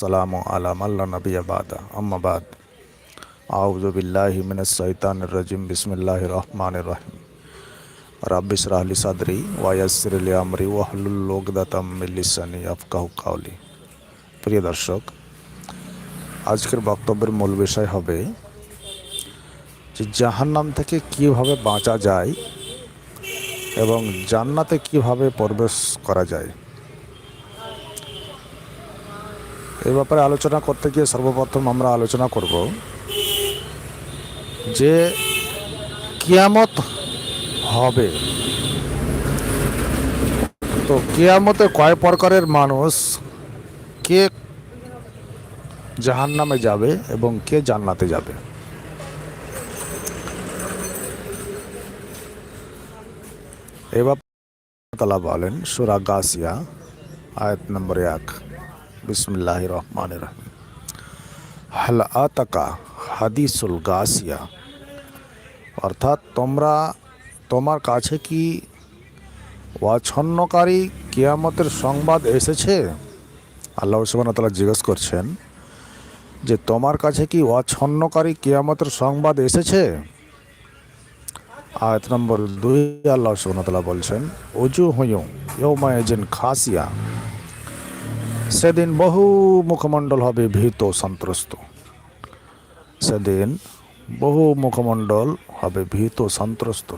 সালামু আলা মাল্লা নবী বাদা আম্মাবাদ রাজিম বিসমিল্লাহির রহমানির রহিম রাব্বিশ রাহলি সাদরি ওয়া ইয়াসসির লি আমরি ওয়াহলুল উকদাতাম মিন লিসানি ইয়াফকাহু কাওলি প্রিয় দর্শক, আজকের বক্তব্যের মূল বিষয় হবে যে জাহান্নাম থেকে কীভাবে বাঁচা যায় এবং জান্নাতে কীভাবে প্রবেশ করা যায়। এ ব্যাপারে আলোচনা করতে গিয়ে সর্বপ্রথম আমরা আলোচনা করব যে কিয়ামত হবে। তো কিয়ামতে কয় প্রকারের মানুষ কে জাহান নামে যাবে এবং কে জান্নাতে যাবে? এ ব্যাপারে তালা বলেন, সুরা গাছিয়া আয়াত নম্বর এক। বিসমুল্লাহ রহমান রহিম হাল আতাকা হাদিসুল গাসিয়া অর্থাৎ তোমরা তোমার কাছে কি অছন্নকারী কিয়ামতের সংবাদ এসেছে আল্লাহ সুবাহতাল্লাহ জিজ্ঞেস করছেন যে তোমার কাছে কি অছন্নকারী কিয়ামতের সংবাদ এসেছে আয়াত নম্বর দুই আল্লাহ সুবাহতাল্লাহ বলছেন অজু হুয়ুম ইয়মায়জিন খাসিয়া সেদিন বহু মুখমণ্ডল হবে ভীত সন্ত্রস্ত সেদিন বহু মুখমণ্ডল হবে ভীত সন্ত্রস্ত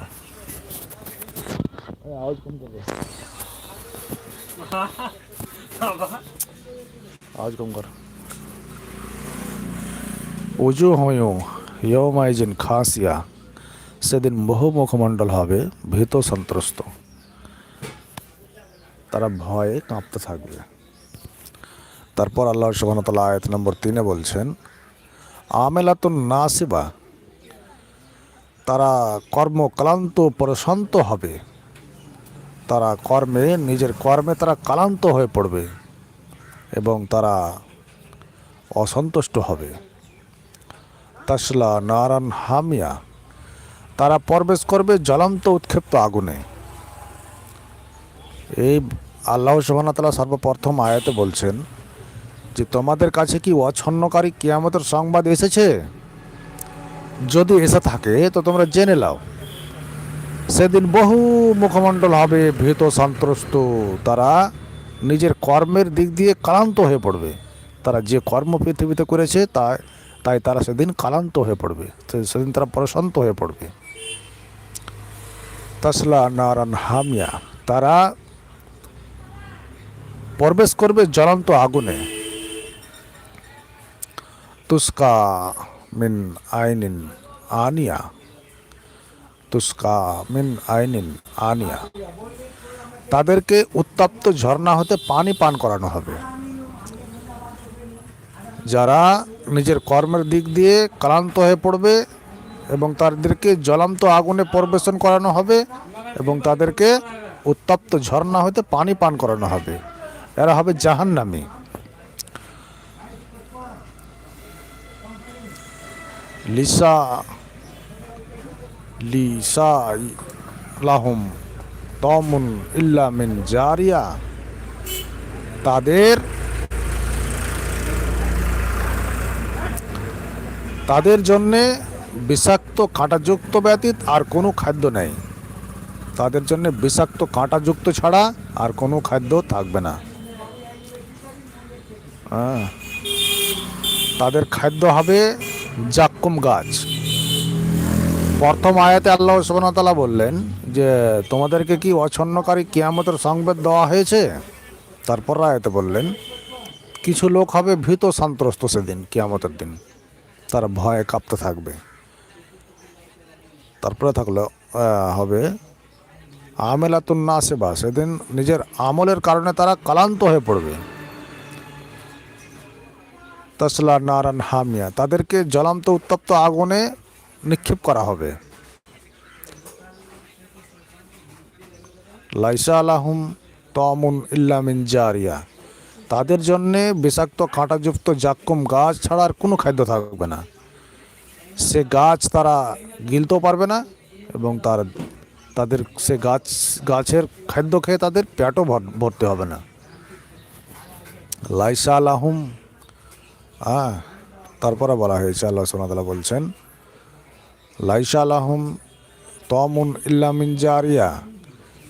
আওয়াজ কম কর উজু হয়ু ইয়মাইজিন খাসিয়া সেদিন বহু মুখমণ্ডল হবে ভীত সন্ত্রস্ত তারা ভয়ে কাঁপতে থাকবে তারপর আল্লাহ সুবাহতাল্লাহ আয়াত নম্বর তিনে বলছেন, আমেলাতুন নাসিবা, তারা কর্মক্লান্ত প্রশান্ত হবে। তারা কর্মে, নিজের কর্মে তারা ক্লান্ত হয়ে পড়বে এবং তারা অসন্তুষ্ট হবে। তাসলা নারান হামিয়া, তারা প্রবেশ করবে জ্বলন্ত উৎক্ষিপ্ত আগুনে। এই আল্লাহ সুবাহতাল্লাহ সর্বপ্রথম আয়াতে বলছেন যে তোমাদের কাছে কি অছন্নকারী কেয়ামতের সংবাদ এসেছে? যদি এসে থাকে, তো তোমরা জেনে নাও। সেদিন বহু মুখমণ্ডল হবে, ভীত, সন্ত্রস্ত। তারা নিজের কর্মের দিক দিয়ে ক্লান্ত হয়ে পড়বে। তারা যে কর্ম পৃথিবীতে করেছে, তা, তাই তারা সেদিন ক্লান্ত হয়ে পড়বে। সেদিন তারা প্রশান্ত হয়ে পড়বে। তাসলা নারান হামিয়া। তারা প্রবেশ করবে জ্বলন্ত আগুনে। তুস্কা মিন আইনিন আনিয়া। তুস্কা মিন আইনিন আনিয়া। তাদেরকে উত্তপ্ত ঝর্ণা হতে পানি পান করানো হবে। যারা নিজের কর্মের দিক দিয়ে ক্লান্ত হয়ে পড়বে এবং তাদেরকে জ্বলন্ত আগুনে পরিবেশন করানো হবে এবং তাদেরকে উত্তপ্ত ঝর্ণা হতে পানি পান করানো হবে। এরা হবে জাহান্নামী। লিসা লিসা লাহুম তমুন ইল্লা মিন জারিয়া। তাদের তাদের জন্যে বিষাক্ত কাঁটাযুক্ত ব্যতীত আর কোনো খাদ্য নেই। তাদের জন্য বিষাক্ত কাঁটাযুক্ত ছাড়া আর কোনো খাদ্য থাকবে না। তাদের খাদ্য হবে জাক্কুম গাছ। প্রথম আয়াতে আল্লাহ সুবনতালা বললেন যে, তোমাদেরকে কি অছন্নকারী কিয়ামতের সংবাদ দেওয়া হয়েছে? তারপর আয়াতে বললেন, কিছু লোক হবে ভীত সন্ত্রস্ত সেদিন, কিয়ামতের দিন। তারা ভয়ে কাঁপতে থাকবে। তারপরে থাকল হবে, আমেলাতুন না সেবা সেদিন নিজের আমলের কারণে তারা ক্লান্ত হয়ে পড়বে। তসলা, নারান, হামিয়া। তাদেরকে জ্বলান্ত উত্তপ্ত আগুনে নিক্ষেপ করা হবে। লাইসা আলাহুম তমুন ইল্লামিন জারিয়া। তাদের জন্যে বিষাক্ত কাঁটাযুক্ত জাক্কুম গাছ ছাড়া আর কোনো খাদ্য থাকবে না। সে গাছ তারা গিলতেও পারবে না এবং তার, তাদের সে গাছ, গাছের খাদ্য খেয়ে তাদের পেটও ভরতে হবে না। লাইসা আলাহুম হ্যাঁ তারপরে বলা হয়েছে, আল্লাহ সোনাতলা বলছেন, লাইসা আলাহম তমুন ইল্লামিন জারিয়া,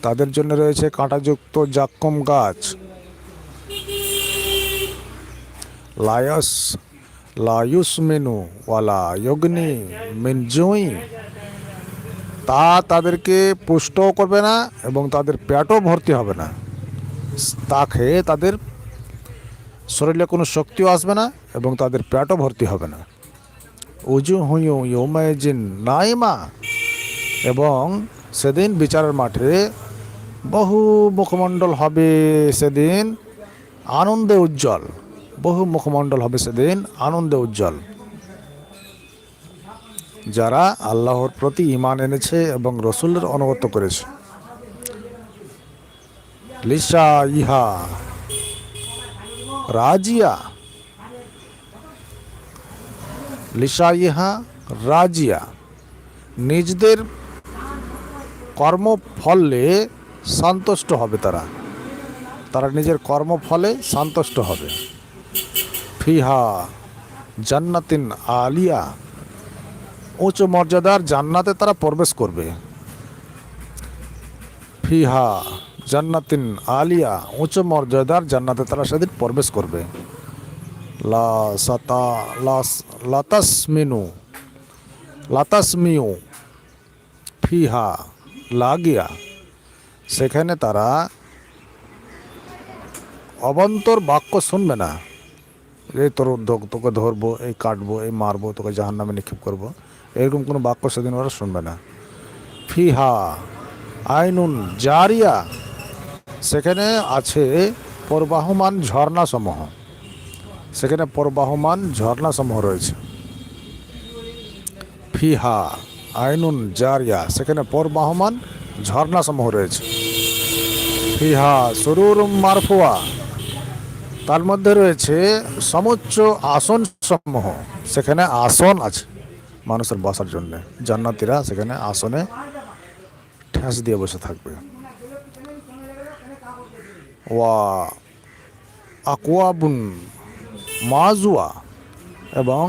তাদের জন্য রয়েছে কাঁটাযুক্ত জাক্কম গাছ। লায়স লায়ুস মেনু ওয়ালা ইয়গ্নি মিনজুই তা তাদেরকে পুষ্টও করবে না এবং তাদের পেটও ভর্তি হবে না। তা খেয়ে তাদের শরীরে কোনো শক্তিও আসবে না এবং তাদের পেটও ভর্তি হবে না। উজু হুঁয়ু ইউমাইজিন নাইমা। এবং সেদিন বিচারের মাঠে বহু মুখমণ্ডল হবে সেদিন আনন্দে উজ্জ্বল। বহু মুখমণ্ডল হবে সেদিন আনন্দে উজ্জ্বল। যারা আল্লাহর প্রতি ইমান এনেছে এবং রসুলের অনুগত করেছে। লিসা ইহা রাজিয়া লিসা ইহা রাজিয়া নিজদের কর্মফলে সন্তুষ্ট হবে তারা তারা নিজের কর্মফলে সন্তুষ্ট হবে ফিহা জান্নাতিন আলিয়া উচ্চ মর্যাদার জান্নাতে তারা প্রবেশ করবে ফিহা জান্নাতিন আলিয়া উচ্চ মর্যাদার জান্নাতে তারা সেদিন প্রবেশ করবে। লা সাতা লাস লাতাসমিনু, লাতাসমিউ ফিহা লাগিয়া, সেখানে তারা অবন্তর বাক্য শুনবে না। এই তোর তোকে ধরবো, এই কাটবো, এই মারবো, তোকে জাহান নামে নিক্ষেপ করব। এরকম কোনো বাক্য সেদিন ওরা শুনবে না। ফিহা, আইনুন জারিয়া সেখানে আছে প্রবাহমান ঝর্ণাসমূহ। সেখানে প্রবাহমান ঝর্ণাসমূহ রয়েছে। ফিহা, আইনুন, জারিয়া, সেখানে প্রবাহমান ঝর্ণাসমূহ রয়েছে। ফিহা সরুর মারফুয়া। তার মধ্যে রয়েছে সমুচ্চ আসন সমূহ সেখানে আসন আছে মানুষের বসার জন্য। জান্নাতিরা সেখানে আসনে ঠেস দিয়ে বসে থাকবে। ওয়া আকোয়াবুন মাজুয়া এবং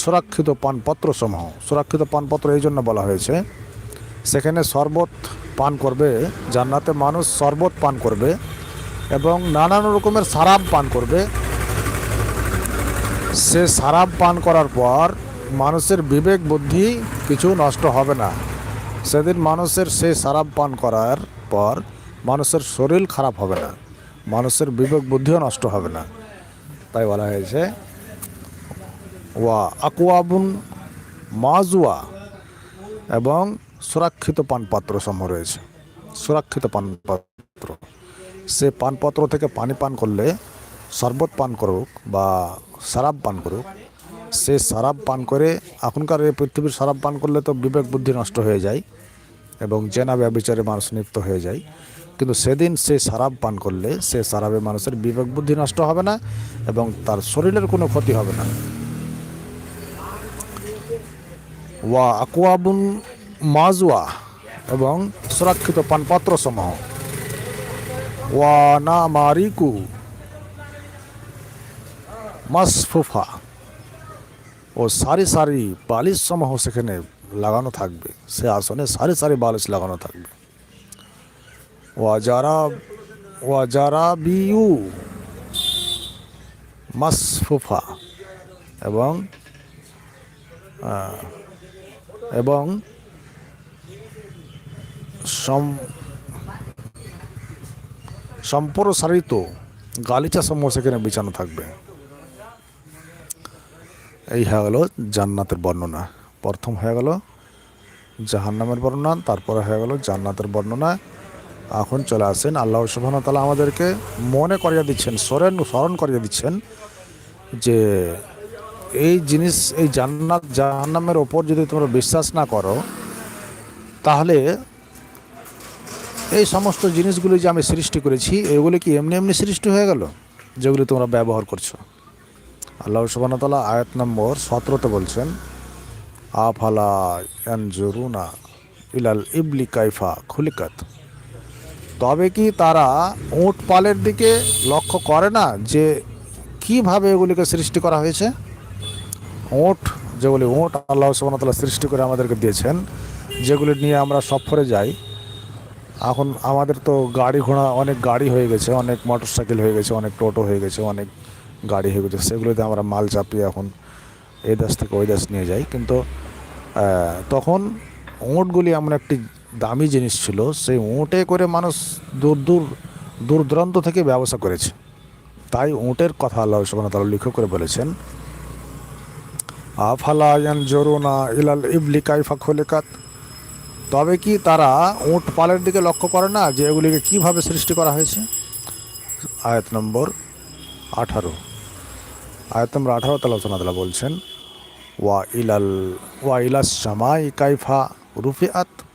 সুরক্ষিত পানপত্র সমূহ সুরক্ষিত পানপত্র এই জন্য বলা হয়েছে, সেখানে শরবত পান করবে, জান্নাতে মানুষ শরবত পান করবে এবং নানান রকমের সারাব পান করবে। সে সারাব পান করার পর মানুষের বিবেক, বুদ্ধি কিছু নষ্ট হবে না। সেদিন মানুষের সে সারাব পান করার পর মানুষের শরীর খারাপ হবে না, মানুষের বিবেক বুদ্ধিও নষ্ট হবে না। তাই বলা হয়েছে, ওয়া আকুয়াবুন মাজুয়া এবং সুরক্ষিত পানপাত্র সমূহ রয়েছে। সুরক্ষিত পানপাত্র। সে পানপত্র থেকে পানি পান করলে শরবত পান করুক বা শরাব পান করুক, সে শরাব পান করে এখনকার এই পৃথিবীর শরাব পান করলে তো বিবেক বুদ্ধি নষ্ট হয়ে যায় এবং জেনা ব্যবচারে মানুষ লিপ্ত হয়ে যায়। কিন্তু সেদিন সে শরাব পান করলে সে শরাবে মানুষের বিবেক বুদ্ধি নষ্ট হবে না এবং তার শরীরের কোনো ক্ষতি হবে না। ওয়া আকুয়াবুন মাজুয়া এবং সুরক্ষিত পানপত্র সমূহ ওয়া না মারিকু মাসফুফা ও সারি সারি বালিশ সমূহ সেখানে লাগানো থাকবে। সে আসনে সারি সারি বালিশ লাগানো থাকবে। ওয়া যারা ওয়া বিউ মাসফুফা এবং এবং সম সম্প্রসারিত গালিচা সমূহ সেখানে বিছানো থাকবে। এই হয়ে গেল জান্নাতের বর্ণনা। প্রথম হয়ে গেল জাহান্নামের বর্ণনা, তারপরে হয়ে গেল জান্নাতের বর্ণনা। এখন চলে আসেন আল্লাহ সুবহান তালা আমাদেরকে মনে করিয়ে দিচ্ছেন, স্মরণ স্মরণ করিয়ে দিচ্ছেন যে এই জিনিস, এই জান্নাত, জাহান্নামের ওপর যদি তোমরা বিশ্বাস না করো, তাহলে এই সমস্ত জিনিসগুলি যে আমি সৃষ্টি করেছি, এগুলি কি এমনি এমনি সৃষ্টি হয়ে গেল? যেগুলি তোমরা ব্যবহার করছ। আল্লাহ সুবান তালা আয়াত নম্বর সতেরোতে বলছেন, আফালা ইয়ানজুরুনা ইলাল ইবলি কাইফা খুলিকাত? তবে কি তারা উঁট পালের দিকে লক্ষ্য করে না যে কীভাবে এগুলিকে সৃষ্টি করা হয়েছে? ওট যেগুলি ওট আল্লাহ সুবাহতাল্লাহ সৃষ্টি করে আমাদেরকে দিয়েছেন, যেগুলি নিয়ে আমরা সফরে যাই, এখন আমাদের তো গাড়ি ঘোড়া অনেক গাড়ি হয়ে গেছে, অনেক মোটর সাইকেল হয়ে গেছে, অনেক টোটো হয়ে গেছে, অনেক গাড়ি হয়ে গেছে, সেগুলোতে আমরা মাল চাপিয়ে এখন এই দেশ থেকে ওই দেশ নিয়ে যাই। কিন্তু তখন উঁটগুলি এমন একটি দামি জিনিস ছিল, সেই উঁটে করে মানুষ দূর দূর দূর দূরান্ত থেকে ব্যবসা করেছে। তাই উঁটের কথা আল্লাহ সুবাহ তাআলা লিখে করে বলেছেন, আফালা ইয়ানজুরুনা ইলাল ইবলি কাইফা খলিকাত। তবে কি তারা উঁট পালের দিকে লক্ষ্য করে না যে এগুলিকে কীভাবে সৃষ্টি করা হয়েছে? আয়াত নম্বর আঠারো। আয়াত নম্বর আঠারো তালা সোনাতলা বলছেন, ওয়া ইলাল, ওয়া ইলাস সামাই কাইফা রুফিআত। হ্যাঁ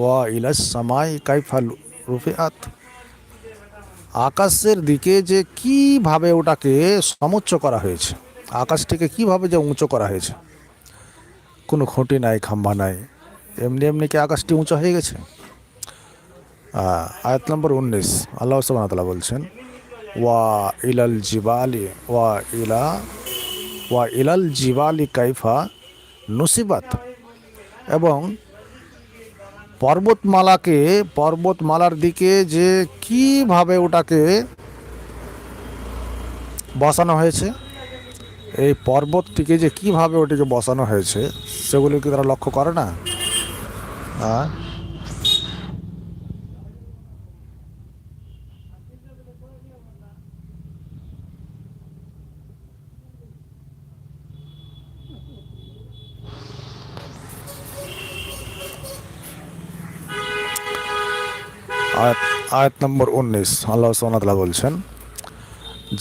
ওয়া সামাই কাইফা রুফিআত। আকাশের দিকে যে কীভাবে ওটাকে সমুচ্চ করা হয়েছে, আকাশটিকে কীভাবে যে উঁচু করা হয়েছে, কোনো খুঁটি নাই, খাম্বা নাই, এমনি এমনি কি আকাশটি উঁচু হয়ে গেছে? আয়াত নম্বর উনিশ, আল্লাহ সুবাহতাল্লাহ বলছেন, ওয়া ইলাল জিবালি, ওয়া ইলা, ওয়া ইলাল জিবালি কাইফা নসিবাত। এবং পর্বতমালাকে, পর্বতমালার দিকে যে কীভাবে ওটাকে বসানো হয়েছে, এই পর্বতটিকে যে কীভাবে ওটিকে বসানো হয়েছে, সেগুলো কি তারা লক্ষ্য করে না? হ্যাঁ আয়াত আয়াত নম্বর উনিশ, আল্লাহ সোনাতলা বলছেন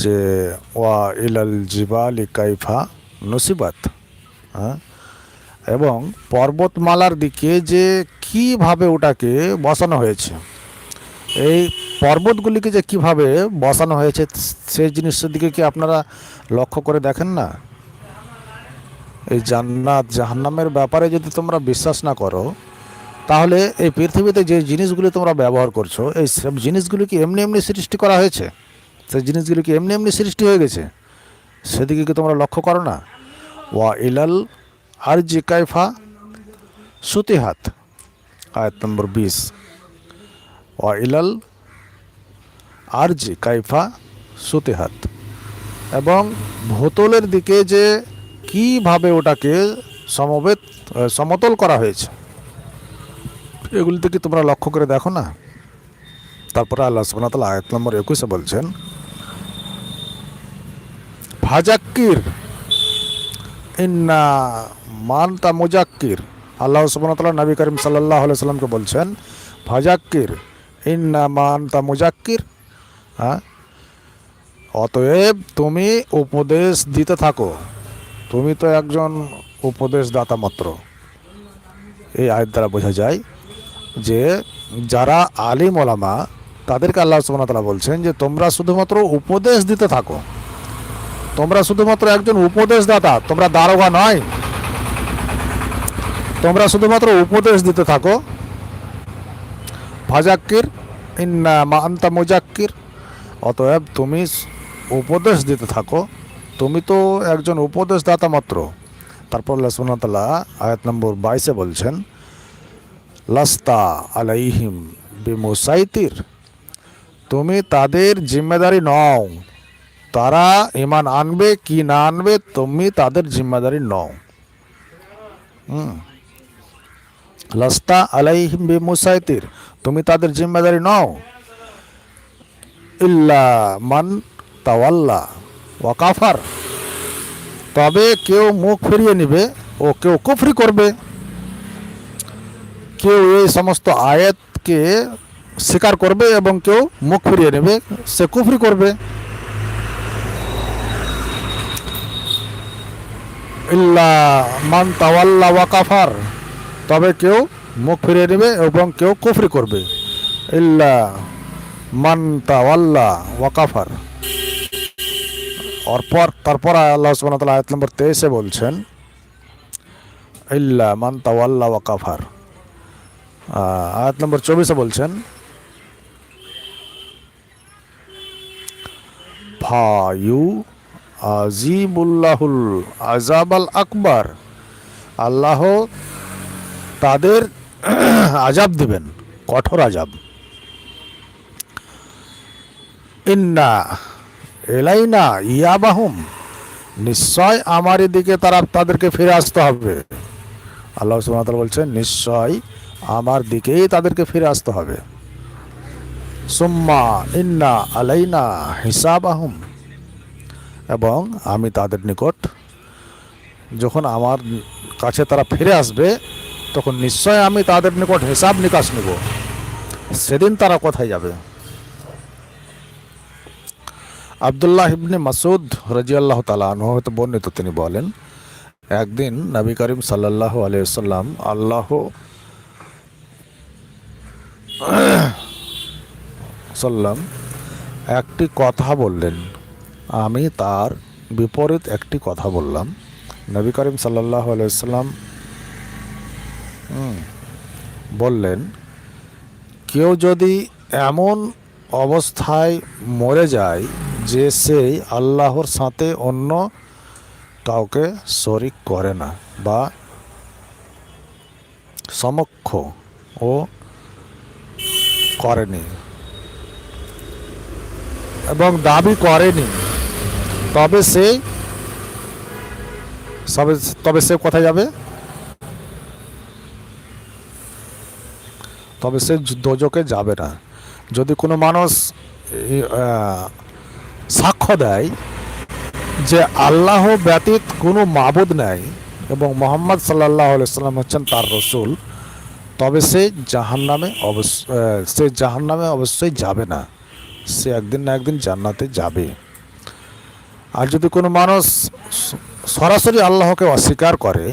যে, ওয়া ইলাল জিবালি কাইফা নসিবাত হ্যাঁ? এবং পর্বতমালার দিকে যে কীভাবে ওটাকে বসানো হয়েছে, এই পর্বতগুলিকে যে কীভাবে বসানো হয়েছে, সেই জিনিসটার দিকে কি আপনারা লক্ষ্য করে দেখেন না? এই জান্নাত জাহান্নামের ব্যাপারে যদি তোমরা বিশ্বাস না করো তাহলে এই পৃথিবীতে যে জিনিসগুলি তোমরা ব্যবহার করছ, এই সব জিনিসগুলি কি এমনি এমনি সৃষ্টি করা হয়েছে? সেই জিনিসগুলি কি এমনি এমনি সৃষ্টি হয়ে গেছে? সেদিকে কি তোমরা লক্ষ্য করো না? ওয়া ইলাল আর জি কাইফা সুতিহাত। আয়াত নম্বর বিশ। ওয়া ইলাল আর জি কাইফা সুতিহাত। এবং ভোতলের দিকে যে কীভাবে ওটাকে সমবেত সমতল করা হয়েছে। এগুলিতে কি তোমরা লক্ষ্য করে দেখো না। তারপরে আল্লাহ তাআলা আয়াত নম্বর একুশে বলছেন, ফাজাক্কির, ইন্না মানতা মুজাক্কির। আল্লাহ তাআলা নবী করিম আলাইহি সাল্লামকে বলছেন, ফাজাক্কির, ইন্না মানতা মুজাক্কির। হ্যাঁ? অতএব তুমি উপদেশ দিতে থাকো। তুমি তো একজন উপদেশদাতা মাত্র। এই আয়ের দ্বারা বোঝা যায় যে যারা আলিম ওলামা, তাদেরকে আল্লাহ সুবহানাহু বলছেন যে তোমরা শুধুমাত্র উপদেশ দিতে থাকো। তোমরা শুধুমাত্র একজন উপদেশদাতা, তোমরা দারোগা নয়। তোমরা শুধুমাত্র উপদেশ দিতে থাকো। ফাজাক্কির, ইন্না আন্তা মুজাক্কির। অতএব তুমি উপদেশ দিতে থাকো। তুমি তো একজন উপদেশদাতা মাত্র। তারপর আল্লাহ ওয়া আয়াত নম্বর বাইশে বলছেন লাস্তা আলাইহিম বিমুসাইতির। তুমি তাদের জিম্মেদারি নও। তারা ইমান আনবে কি না আনবে, তুমি তাদের জিম্মেদারি নও। লাস্তা আলাইহিম বিমুসাইতির, তুমি তাদের জিম্মেদারি নও। ইল্লা মান তাওয়াল্লা ওয়াকাফার তবে কেউ মুখ ফিরিয়ে নেবে ও কেউ কুফরি করবে। কেউ এই সমস্ত আয়াতকে স্বীকার করবে এবং কেউ মুখ ফিরিয়ে নেবে, সে কুফরি করবে। ইল্লা মান তাওয়াল্লা ওয়াকাফার তবে কেউ মুখ ফিরিয়ে নেবে এবং কেউ কুফরি করবে। ইল্লা মান তাওয়াল্লা ওয়াকাফার অরপর, তারপর আল্লাহ তাআলা আয়াত নম্বর তেইশে বলছেন, ইল্লা মান তাওয়াল্লা ওয়াকাফার আয়াত নম্বর চব্বিশে বলছেন, ফায়ু আজিবুল্লাহুল আজাব আল আকবর। আল্লাহ তাদের আজাব দিবেন, কঠোর আজাব ইন্না এলাইনা ইয়াবাহুম। নিশ্চয় আমার দিকে তারা তাদেরকে ফিরে আসতে হবে। আল্লাহ সুবহানাহু বলছেন, নিশ্চয় আমার দিকেই তাদেরকে ফিরে আসতে হবে। সুম্মা ইন্না আলাইনা হিসাব আহম এবং আমি তাদের নিকট যখন আমার কাছে তারা ফিরে আসবে, তখন নিশ্চয় আমি তাদের নিকট হিসাব নিকাশ নেব। সেদিন তারা কোথায় যাবে? আবদুল্লাহ ইবনে মাসুদ রাজিয়াল্লাহ তালা হয়তো বর্ণিত তিনি বলেন, একদিন নবী করিম সাল্লাহ আলিয়াল্লাম আল্লাহ সাল্লাম, একটি কথা বললেন। আমি তার বিপরীত একটি কথা বললাম। নবী করিম সাল্লাহ আলাইসাল্লাম বললেন, কেউ যদি এমন অবস্থায় মরে যায় যে সে আল্লাহর সাথে অন্য কাউকে শরিক করে না বা সমক্ষ ও করেনি। এবং দাবি করেনি। তবে সে তবে সে কোথায় যাবে? তবে সে দোজকে যাবে না। যদি কোনো মানুষ সাক্ষ্য দেয় যে আল্লাহ ব্যতীত কোনো মাবুদ নাই এবং মোহাম্মদ সাল্লাহ সাল্লাম হচ্ছেন তার রসুল তবে সে জাহান নামে অবশ্য সে জাহান নামে অবশ্যই যাবে না। সে একদিন না একদিন জান্নাতে যাবে। আর যদি কোনো মানুষ সরাসরি আল্লাহকে অস্বীকার করে,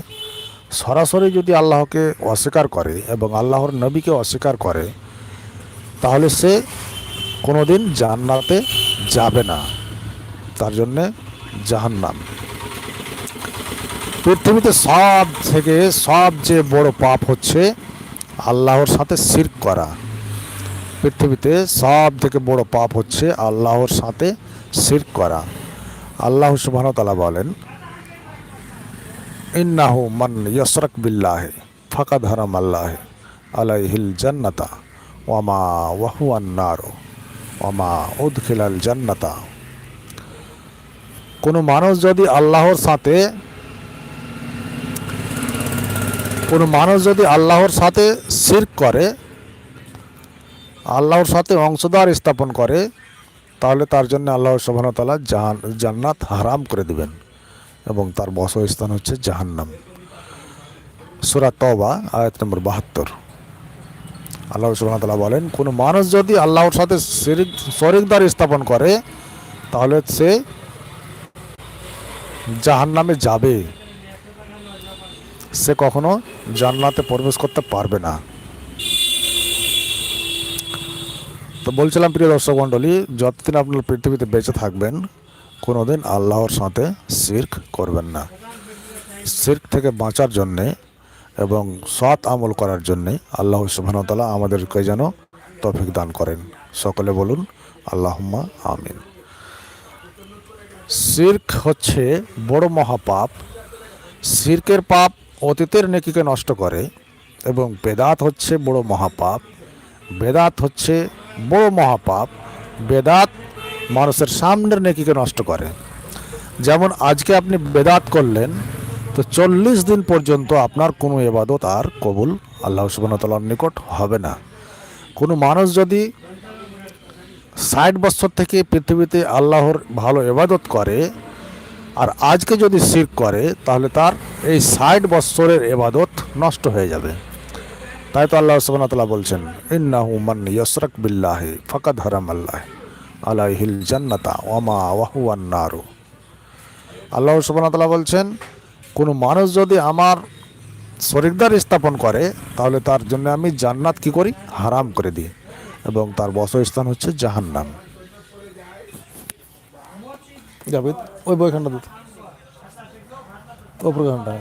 সরাসরি যদি আল্লাহকে অস্বীকার করে এবং আল্লাহর নবীকে অস্বীকার করে, তাহলে সে কোনোদিন জান্নাতে যাবে না। তার জন্যে জাহান্নাম। পৃথিবীতে সব থেকে সবচেয়ে বড় পাপ হচ্ছে আল্লাহর সাথে শিরক করা। পৃথিবীতে সব থেকে বড় পাপ হচ্ছে আল্লাহর সাথে শিরক করা। আল্লাহ ওয়া বলেন, ইন্নাহু মান ইয়াসরাক বিল্লাহ ফাকাদ হারাম আল্লাহ আলাইহিল জান্নাতা ওয়ামা ওয়াহুয়ান নার ওয়ামা উদখিলাল জান্নাতা। কোনো মানুষ যদি আল্লাহর সাথে কোনো মানুষ যদি আল্লাহর সাথে শিরক করে, আল্লাহর সাথে অংশদার স্থাপন করে, তাহলে তার জন্য আল্লাহ সুবাহতালা জাহান, জান্নাত হারাম করে দিবেন এবং তার বসস্থান হচ্ছে জাহান্নাম। সুরা তবা আয়াত নম্বর বাহাত্তর। আল্লাহ সুবাহতালা বলেন, কোনো মানুষ যদি আল্লাহর সাথে শিরিক, শরিকদার স্থাপন করে, তাহলে সে জাহান্নামে যাবে। সে কখনো জান্নাতে প্রবেশ করতে পারবে না। তো বলছিলাম, প্রিয় দর্শক মণ্ডলী, যতদিন আপনার পৃথিবীতে বেঁচে থাকবেন, কোনোদিন আল্লাহর সাথে শির্ক করবেন না। শির্ক থেকে বাঁচার জন্যে এবং সৎ আমল করার জন্যে আল্লাহ সুবাহতালা আমাদেরকে যেন তফিক দান করেন। সকলে বলুন, আল্লাহুম্মা আমিন। শির্ক হচ্ছে বড় মহাপাপ। শির্কের পাপ অতীতের নেকিকে নষ্ট করে এবং বেদাত হচ্ছে বড় মহাপাপ। বেদাত হচ্ছে বড় মহাপাপ। বেদাত মানুষের সামনের নেকিকে নষ্ট করে। যেমন আজকে আপনি বেদাত করলেন, তো চল্লিশ দিন পর্যন্ত আপনার কোনো এবাদত আর কবুল আল্লাহ সুবাহতালার নিকট হবে না। কোনো মানুষ যদি ষাট বছর থেকে পৃথিবীতে আল্লাহর ভালো এবাদত করে আর আজকে যদি শির করে, তাহলে তার এই ষাট বৎসরের এবাদত নষ্ট হয়ে যাবে। তাই তো আল্লাহ সুবাহতাল্লাহ বলছেন, ইন্নাহু মান ইয়সরক বিল্লাহি ফাকাদ হারাম আল্লাহ আলাইহিল জান্নাতা ওমা ওয়াহুয়ান নারু। আল্লাহ সুবাহতাল্লাহ বলছেন, কোনো মানুষ যদি আমার শরিকদার স্থাপন করে, তাহলে তার জন্য আমি জান্নাত কি করি? হারাম করে দিই এবং তার বসস্থান হচ্ছে জাহান্নাম। যাবে ওই বইখানটা দিতে ওপর ঘণ্টা।